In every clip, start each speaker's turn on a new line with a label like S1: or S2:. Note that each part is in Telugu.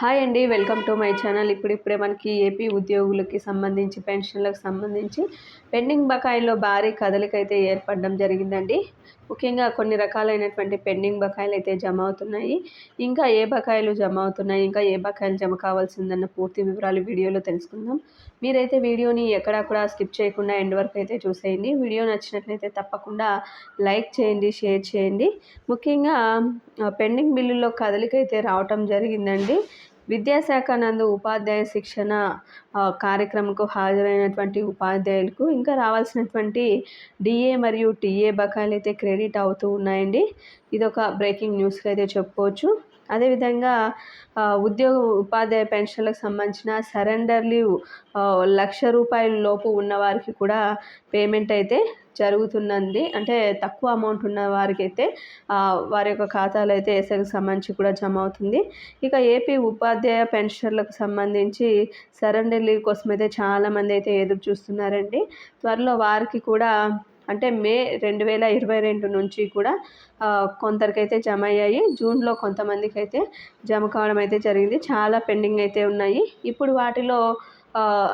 S1: హాయ్ అండి వెల్కమ్ టు మై ఛానల్. ఇప్పుడిప్పుడే మనకి ఏపీ ఉద్యోగులకి సంబంధించి పెన్షన్లకు సంబంధించి పెండింగ్ బకాయిల్లో భారీ కదలిక అయితే ఏర్పడడం జరిగిందండి. ముఖ్యంగా కొన్ని రకాలైనటువంటి పెండింగ్ బకాయిలు అయితే జమ అవుతున్నాయి. ఇంకా ఏ బకాయిలు జమ అవుతున్నాయి ఇంకా ఏ బకాయిలు జమ కావాల్సిందన్న పూర్తి వివరాలు వీడియోలో తెలుసుకుందాం. మీరైతే వీడియోని ఎక్కడా కూడా స్కిప్ చేయకుండా ఎండ్ వరకు అయితే చూసేయండి. వీడియో నచ్చినట్లయితే తప్పకుండా లైక్ చేయండి షేర్ చేయండి. ముఖ్యంగా పెండింగ్ బిల్లుల్లో కదలిక అయితే రావటం జరిగిందండి. విద్యాశాఖ నందు ఉపాధ్యాయ శిక్షణ కార్యక్రమంకు హాజరైనటువంటి ఉపాధ్యాయులకు ఇంకా రావాల్సినటువంటి డిఏ మరియు టీఏ బకాయిలు అయితే క్రెడిట్ అవుతూ ఉన్నాయండి. ఇది ఒక బ్రేకింగ్ న్యూస్గా అయితే చెప్పుకోవచ్చు. అదేవిధంగా ఉద్యోగ ఉపాధ్యాయ పెన్షన్లకు సంబంధించిన సరెండర్ లీవ్ లక్ష రూపాయల లోపు ఉన్నవారికి కూడా పేమెంట్ అయితే జరుగుతుందండి అంటే తక్కువ అమౌంట్ ఉన్న వారికి అయితే వారి యొక్క ఖాతాలో అయితే ఎస్ఐకి సంబంధించి కూడా జమ అవుతుంది. ఇక ఏపీ ఉపాధ్యాయ పెన్షన్లకు సంబంధించి సరెండర్ లీవ్ కోసం అయితే చాలామంది అయితే ఎదురు చూస్తున్నారండి. త్వరలో వారికి కూడా అంటే మే రెండు వేల ఇరవై రెండు నుంచి కూడా కొందరికైతే జమ అయ్యాయి జూన్లో కొంతమందికి అయితే జమ కావడం అయితే జరిగింది. చాలా పెండింగ్ అయితే ఉన్నాయి. ఇప్పుడు వాటిలో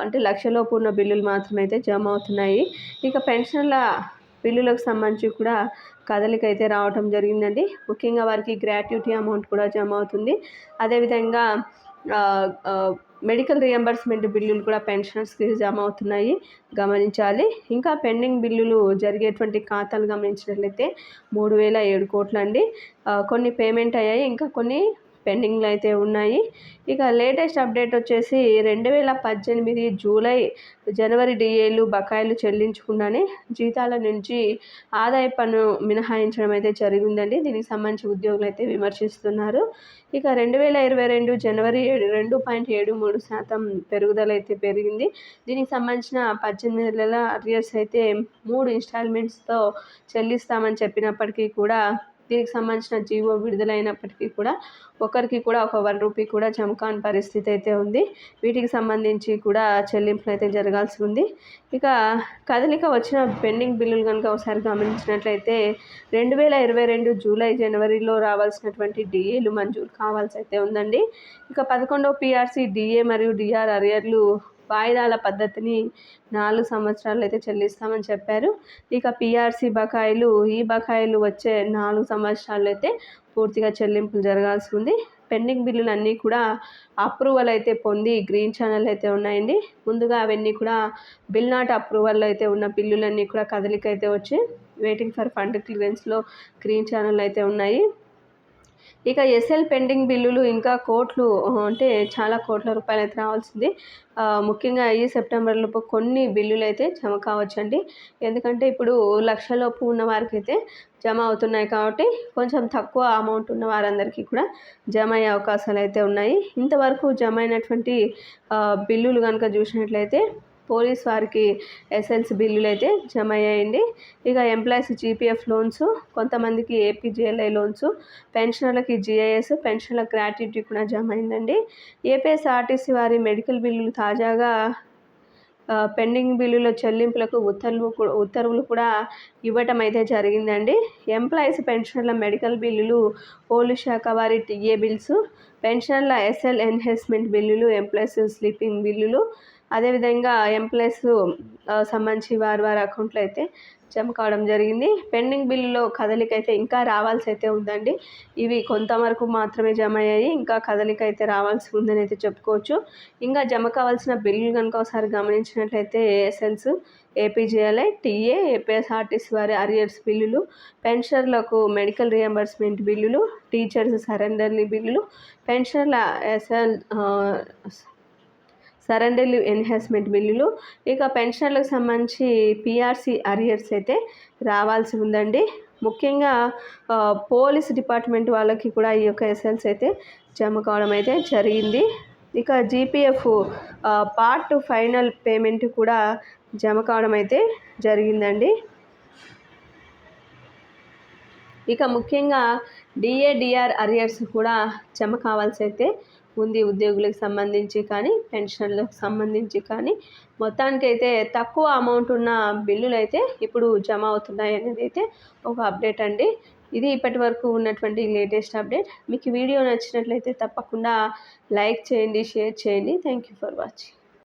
S1: అంటే లక్షలోపు ఉన్న బిల్లులు మాత్రమే అయితే జమ అవుతున్నాయి. ఇక పెన్షన్ల బిల్లులకు సంబంధించి కూడా కదలిక అయితే రావటం జరిగిందండి. ముఖ్యంగా వారికి గ్రాట్యుటీ అమౌంట్ కూడా జమ అవుతుంది. అదేవిధంగా మెడికల్ రియంబర్స్మెంట్ బిల్లులు కూడా పెన్షనర్స్కి జమ అవుతున్నాయి. గమనించాలి. ఇంకా పెండింగ్ బిల్లులు జరిగేటువంటి ఖాతాలు గమనించినట్లయితే మూడు వేల ఏడు కోట్లు అండి కొన్ని పేమెంట్ అయ్యాయి. ఇంకా కొన్ని పెండింగ్లో అయితే ఉన్నాయి. ఇక లేటెస్ట్ అప్డేట్ వచ్చేసి రెండు వేల పద్దెనిమిది జూలై జనవరి డిఏలు బకాయిలు చెల్లించకుండానే జీతాల నుంచి ఆదాయ పన్ను మినహాయించడం అయితే జరిగిందండి. దీనికి సంబంధించి ఉద్యోగులు అయితే విమర్శిస్తున్నారు. ఇక రెండు వేల ఇరవై రెండు జనవరి రెండు పాయింట్ ఏడు మూడు శాతం పెరుగుదల అయితే పెరిగింది. దీనికి సంబంధించిన పద్దెనిమిది నెలల అరియర్స్ అయితే మూడు ఇన్స్టాల్మెంట్స్తో చెల్లిస్తామని చెప్పినప్పటికీ కూడా దీనికి సంబంధించిన జీవో విడుదలైనప్పటికీ కూడా ఒకరికి కూడా ఒక వన్ రూపీ కూడా చమకాని పరిస్థితి అయితే ఉంది. వీటికి సంబంధించి కూడా చెల్లింపులు అయితే జరగాల్సి ఉంది. ఇక కదలిక వచ్చిన పెండింగ్ బిల్లులు కనుక ఒకసారి గమనించినట్లయితే రెండు వేల ఇరవై రెండు జూలై జనవరిలో రావాల్సినటువంటి డిఏలు మంజూరు కావాల్సి అయితే ఉందండి. ఇక పదకొండవ పిఆర్సీ డిఏ మరియు డిఆర్ అరియర్లు వాయిదాల పద్ధతిని నాలుగు సంవత్సరాలు అయితే చెల్లిస్తామని చెప్పారు. ఇక పిఆర్సీ బకాయిలు ఈ బకాయిలు వచ్చే నాలుగు సంవత్సరాలు అయితే పూర్తిగా చెల్లింపులు జరగాల్సి ఉంది. పెండింగ్ బిల్లులు అన్నీ కూడా అప్రూవల్ అయితే పొంది గ్రీన్ ఛానల్ అయితే ఉన్నాయండి. ముందుగా అవన్నీ కూడా బిల్ నాట్ అప్రూవల్ అయితే ఉన్న బిల్లులన్నీ కూడా కదలిక అయితే వచ్చి వెయిటింగ్ ఫర్ ఫండ్ క్లియరెన్స్లో గ్రీన్ ఛానల్ అయితే ఉన్నాయి. ఇక ఎస్ఎల్ పెండింగ్ బిల్లులు ఇంకా కోట్లు అంటే చాలా కోట్ల రూపాయలు అయితే రావాల్సింది. ముఖ్యంగా ఈ సెప్టెంబర్లోపు కొన్ని బిల్లులు అయితే జమ కావచ్చండి. ఎందుకంటే ఇప్పుడు లక్షలోపు ఉన్న వారికి అయితే జమ అవుతున్నాయి కాబట్టి కొంచెం తక్కువ అమౌంట్ ఉన్న వారందరికీ కూడా జమ అయ్యే అవకాశాలు అయితే ఉన్నాయి. ఇంతవరకు జమ అయినటువంటి బిల్లులు కనుక చూసినట్లయితే పోలీస్ వారికి ఎస్ఎల్సి బిల్లులు అయితే జమ అయ్యాయండి ఇక ఎంప్లాయీస్ జీపీఎఫ్ లోన్స్ కొంతమందికి ఏపీజేఎల్ఐ లోన్స్ పెన్షనర్లకి జిఐఎస్ పెన్షన్ల గ్రాట్యుటీ కూడా జమ అయిందండి ఏపీఎస్ఆర్టీసీ వారి మెడికల్ బిల్లులు తాజాగా పెండింగ్ బిల్లుల చెల్లింపులకు ఉత్తర్వులు ఉత్తర్వులు కూడా ఇవ్వటం అయితే జరిగిందండి. ఎంప్లాయీస్ పెన్షన్ల మెడికల్ బిల్లులు పోలీస్ శాఖ వారి టీఏ బిల్స్ పెన్షన్ల ఎస్ఎల్ ఎన్హెస్మెంట్ బిల్లులు ఎంప్లాయీస్ స్లీపింగ్ బిల్లులు అదేవిధంగా ఎంప్లాయీస్ సంబంధించి వారి వారి అకౌంట్లో అయితే జమ కావడం జరిగింది. పెండింగ్ బిల్లులో కదలిక అయితే ఇంకా రావాల్సి అయితే ఉందండి. ఇవి కొంతవరకు మాత్రమే జమ అయ్యాయి ఇంకా కదలిక అయితే రావాల్సి ఉందని అయితే చెప్పుకోవచ్చు. ఇంకా జమ కావాల్సిన బిల్లులు కనుక ఒకసారి గమనించినట్లయితే ఎస్ఎల్స్ ఏపీజేఎల్ఐ టీఏ ఏపీఎస్ఆర్టీసీ వారి అరియర్స్ బిల్లులు పెన్షనర్లకు మెడికల్ రియంబర్స్మెంట్ బిల్లులు టీచర్స్ సరెండర్లీ బిల్లులు పెన్షనర్ల ఎస్ఎల్ సరెండర్ లీవ్ ఎన్హాన్స్మెంట్ బిల్లులు. ఇక పెన్షన్లకు సంబంధించి పిఆర్సీ అరియర్స్ అయితే రావాల్సి ఉందండి. ముఖ్యంగా పోలీస్ డిపార్ట్మెంట్ వాళ్ళకి కూడా ఈ యొక్క ఎస్ఎల్స్ అయితే జమ కావడం అయితే జరిగింది. ఇక జీపీఎఫ్ పార్ట్ ఫైనల్ పేమెంట్ కూడా జమ కావడం అయితే జరిగిందండి. ఇక ముఖ్యంగా డిఏడిఆర్ అరియర్స్ కూడా జమ కావాల్సి అయితే ఉంది ఉద్యోగులకు సంబంధించి కానీ పెన్షన్లకు సంబంధించి కానీ. మొత్తానికైతే తక్కువ అమౌంట్ ఉన్న బిల్లులు అయితే ఇప్పుడు జమ అవుతున్నాయి అనేది అయితే ఒక అప్డేట్ అండి. ఇది ఇప్పటి వరకు ఉన్నటువంటి లేటెస్ట్ అప్డేట్. మీకు వీడియో నచ్చినట్లయితే తప్పకుండా లైక్ చేయండి షేర్ చేయండి. Thank you for watching.